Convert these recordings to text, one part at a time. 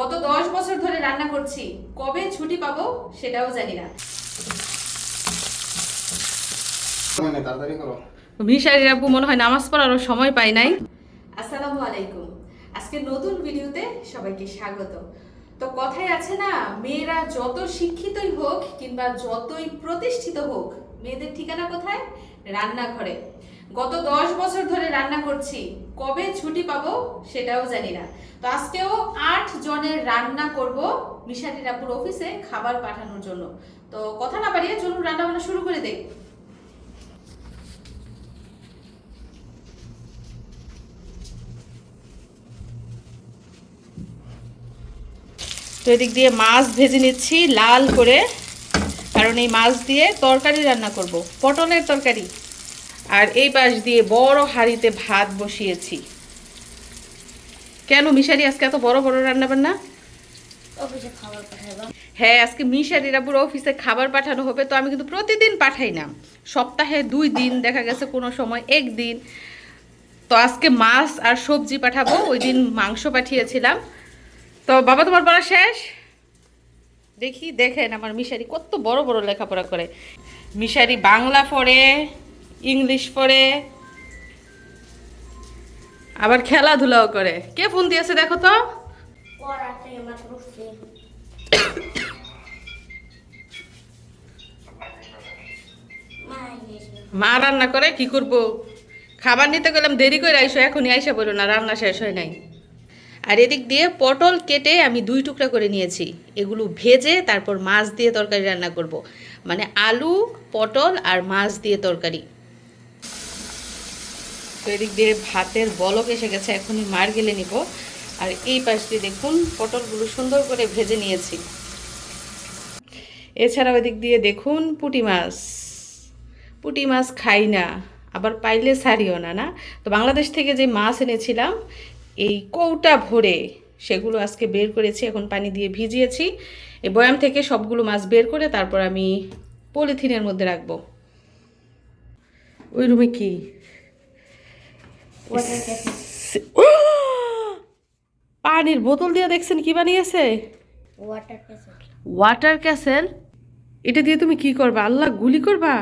গত দশ বছর ধরে রান্না করছি। কবে ছুটি পাবো সেটাও জানি না। করো। মিশারি আপু মনে হয় নামাজ পড়ারও সময় পাই নাই। আসসালামু আলাইকুম। আজকে নতুন ভিডিওতে সবাইকে স্বাগত। তো কথায় আছে না মেয়েরা যত শিক্ষিতই হোক কিংবা যতই প্রতিষ্ঠিত হোক মেয়েদের ঠিকানা কোথায়? রান্নাঘরে। গত দশ বছর ধরে রান্না করছি। কবে ছুটি পাবো সেটাও জানি না। তো আজকেও আট জনের রান্না করব মিশারি রাপুর অফিসে খাবার পাঠানোর জন্য। তো কথা না বাড়িয়ে চলুন রান্না বান্না শুরু করে দেই। তো এদিক দিয়ে মাছ ভেজে নিচ্ছি লাল করে। কারণ এই মাছ দিয়ে তরকারি রান্না করব। পটলের তরকারি। আর এই পাশ দিয়ে বড় হাঁড়িতে ভাত বসিয়েছি। কেন মিশারি আজকে এত বড় বড় রান্না বান্না? হ্যাঁ আজকে মিশারিরা পুরো অফিসে খাবার পাঠানো হবে তো আমি কিন্তু প্রতিদিন পাঠাই না। সপ্তাহে দুই দিন দেখা গেছে কোনো সময় একদিন। তো আজকে মাছ আর সবজি পাঠাবো ওই দিন মাংস পাঠিয়েছিলাম। তো বাবা তোমার পড়া শেষ? দেখি দেখেন আমার মিশারি কত বড় বড় লেখাপড়া করে। মিশারি বাংলা পড়ে ইংলিশ পড়ে আবার খেলাধুলাও করে। কে ফোন দিয়েছে দেখো তো? মা রান্না করে কি করব? খাবার নিতে গেলাম দেরি করে আইসো এখনই আইসা বলো না রান্না শেষ হয় নাই। আর এদিক দিয়ে পটল কেটে আমি দুই টুকরা করে নিয়েছি। এগুলো ভেজে তারপর মাছ দিয়ে তরকারি রান্না করব। মানে আলু পটল আর মাছ দিয়ে তরকারি। তো এদিক দিয়ে ভাতের বলক এসে গেছে, এখনই মার গেলে নিব। আর এই পাশ দিয়ে দেখুন, পটলগুলো সুন্দর করে ভেজে নিয়েছি। এছাড়াও এদিক দিয়ে দেখুন, পুঁটি মাছ। পুঁটি মাছ খাই না, আবার পাইলে সারিও না না? তো বাংলাদেশ থেকে যে মাছ এনেছিলাম, এই কৌটা ভরে সেগুলো আজকে বের করেছি, এখন পানি দিয়ে ভিজিয়েছি। এই বয়াম থেকে সবগুলো মাছ বের করে তারপর আমি পলিথিনের মধ্যে রাখব। ওই রুমে কি? পানির বোতল দিয়ে দেখছেন কি বানিয়েছে? ওয়াটার ক্যাসেল এটা দিয়ে তুমি কি করবা? আল্লাহ গুলি করবা?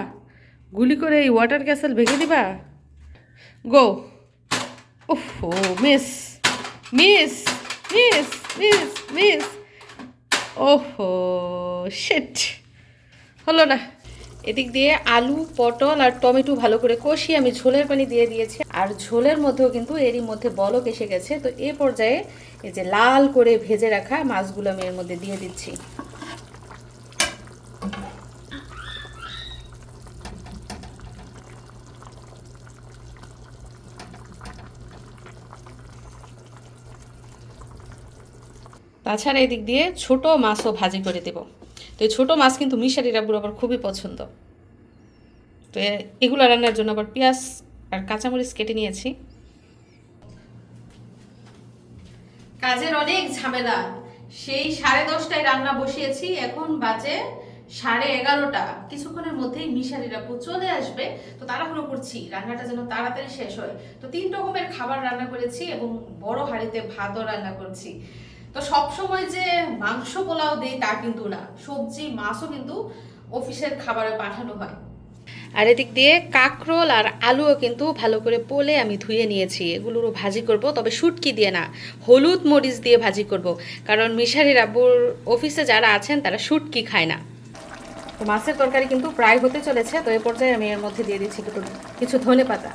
গুলি করে এই ওয়াটার ক্যাসেল ভেঙে দিবা? গো ও miss miss miss miss miss ওহো শেট হলো না। এদিক দিয়ে আলু পটল আর টমেটো ভালো করে কষিয়ে আমি ঝোলের পানি দিয়ে দিয়েছি। আর ঝোলের মধ্যেও কিন্তু এরই মধ্যে বলক এসে গেছে। তো এ পর্যায়ে এই যে লাল করে ভেজে রাখা মাছগুলো আমি এর মধ্যে দিয়ে দিচ্ছি। তাছাড়া এদিক দিয়ে ছোট মাছও ভাজি করে দেব। তো এই ছোটো মাছ কিন্তু মিশারি রাবুর আবার খুবই পছন্দ। তো এগুলো রান্নার জন্য আবার পেঁয়াজ আর কাঁচামরিচ কেটে নিয়েছি। কাজের অনেক ঝামেলা। সেই সাড়ে দশটায় রান্না বসিয়েছি, এখন বাজে সাড়ে এগারোটা। কিছুক্ষণের মধ্যেই মিশারির চলে আসবে, তো তাড়াহুড়ো করছি, রান্নাটা যেন তাড়াতাড়ি শেষ হয়। তো তিন রকমের খাবার রান্না করেছি এবং বড় হাঁড়িতে ভাতও রান্না করছি। তো সব সময় যে মাংস পোলাও দেই তা কিন্তু না, সবজি, মাছও কিন্তু অফিসের খাবারে পাঠানো হয়। আর এদিক দিয়ে কাঁকরোল আর আলুও কিন্তু ভালো করে পোলে আমি ধুয়ে নিয়েছি। এগুলোরও ভাজি করব, তবে শুটকি দিয়ে না, হলুদ মরিচ দিয়ে ভাজি করব। কারণ মিশারি রাবুর অফিসে যারা আছেন, তারা শুটকি খায় না। তো মাছের তরকারি কিন্তু প্রায় হতে চলেছে, তো এ পর্যায়ে আমি এর মধ্যে দিয়ে দিচ্ছি একটু কিছু ধনে পাতা।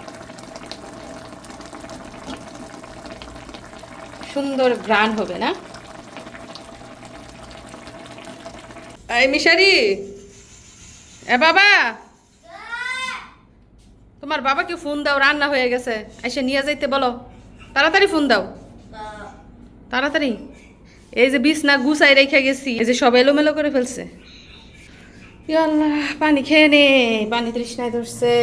সুন্দর গ্রান হবে না? এই মিশারি! এ বাবা! তোমার বাবাকে ফোন দাও, রান্না হয়ে গেছে। এসে নিয়ে যাইতে বলো। তাড়াতাড়ি ফোন দাও। তাড়াতাড়ি। এই যে বিছনা গুছাই রেখে গেছি, এই যে সব এলোমেলো করে ফেলছে। পানি খেয়ে নে, পানি তৃষ্ণায় ধরছে।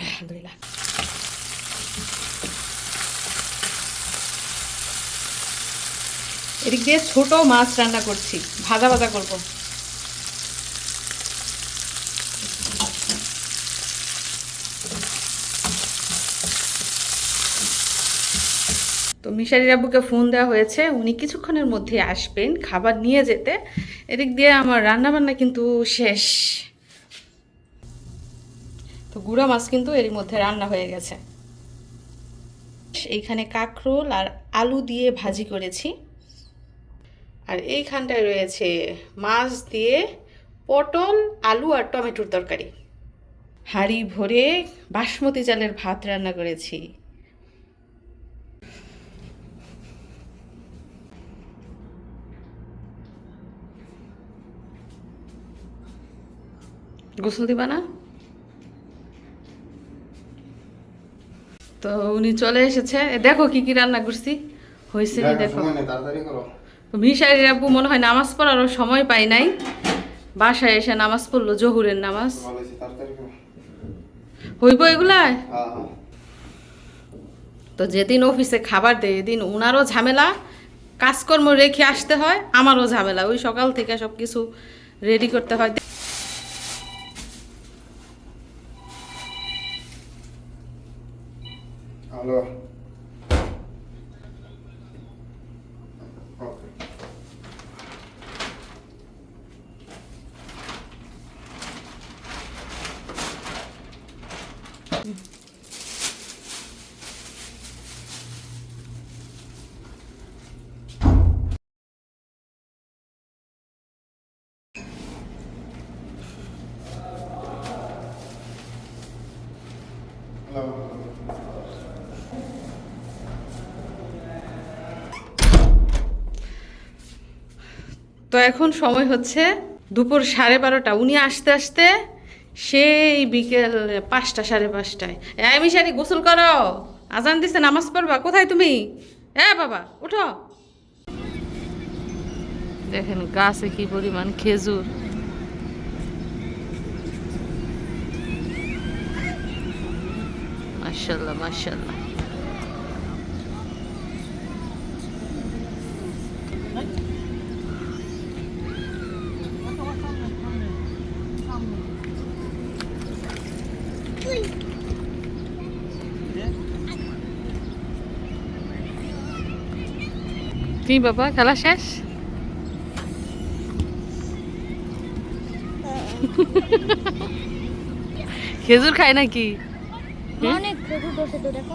আলহামদুলিল্লাহ। এদিক দিয়ে ছোটো মাছ রান্না করছি। ভাজা ভাজা করব। তো মিশারি আব্বুকে ফোন দেওয়া হয়েছে। উনি কিছুক্ষণের মধ্যে আসবেন, খাবার নিয়ে যেতে। এদিক দিয়ে আমার রান্না বান্না কিন্তু শেষ। তো গুঁড়া মাছ কিন্তু এর মধ্যে রান্না হয়ে গেছে। এইখানে কাঁকরোল আর আলু দিয়ে ভাজি করেছি। আর এইখানটায় রয়েছে মাছ দিয়ে পটল আলু আর টমেটোর তরকারি। হাঁড়ি ভরে বাসমতি চালের ভাত রান্না করেছি। গোসল দিবা না? তো উনি চলে এসেছে। দেখো কি কি রান্না করছি। হয়েছে দেখো। তাড়াতাড়ি করো। মিশাইয়ের আব্বু মনে হয় নামাজ পড়ারও সময় পাই নাই। বাসায় এসে নামাজ পড়ল, জহুরের নামাজ। হইব এগুলা তো যেদিন অফিসে খাবার দেয়, এদিন ওনারও ঝামেলা, কাজকর্ম রেখে আসতে হয়, আমারও ঝামেলা। ওই সকাল থেকে সব কিছু রেডি করতে হয়। হ্যালো। তো এখন সময় হচ্ছে দুপুর সাড়ে বারোটা। উনি আসতে আসতে সেই বিকেল পাঁচটা, সাড়ে পাঁচটায় এই মিশারি গোসল করো। আজান দিছে, নামাজ পড়বা। কোথায় তুমি? হ্যাঁ বাবা উঠো দেখেন গাছে কি পরিমাণ খেজুর। মাশাল্লাহ মাশাল্লাহ। কি বাবা খেলা শেষ? খেজুর খায় নাকি? অনেক খেজুর বসে তো দেখো।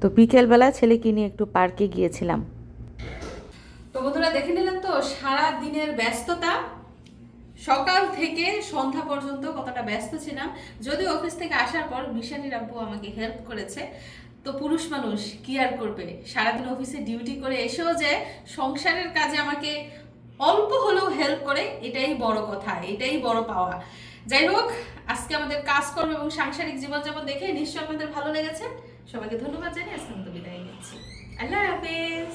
তো বিকেলবেলা ছেলেকে নিয়ে একটু পার্কে গিয়েছিলাম। তো বন্ধুরা দেখে নিলেন তো সারা দিনের ব্যস্ততা। সকাল থেকে সন্ধ্যা পর্যন্ত কতটা ব্যস্ত ছিলাম। যদি অফিস থেকে আসার পর মিশানির আব্বু আমাকে হেল্প করেছে। তো পুরুষ মানুষ কি আর করবে? সারাদিন অফিসে ডিউটি করে এসেও যে সংসারের কাজে আমাকে অল্প হলেও হেল্প করে, এটাই বড় কথা, এটাই বড় পাওয়া। যাই হোক, আজকে আমাদের কাজকর্ম এবং সাংসারিক জীবনযাপন দেখে নিশ্চয় আপনাদের ভালো লেগেছে। সবাইকে ধন্যবাদ জানিয়ে আজকে আমাদের বিদায় নিচ্ছি। আল্লাহ হাফেজ।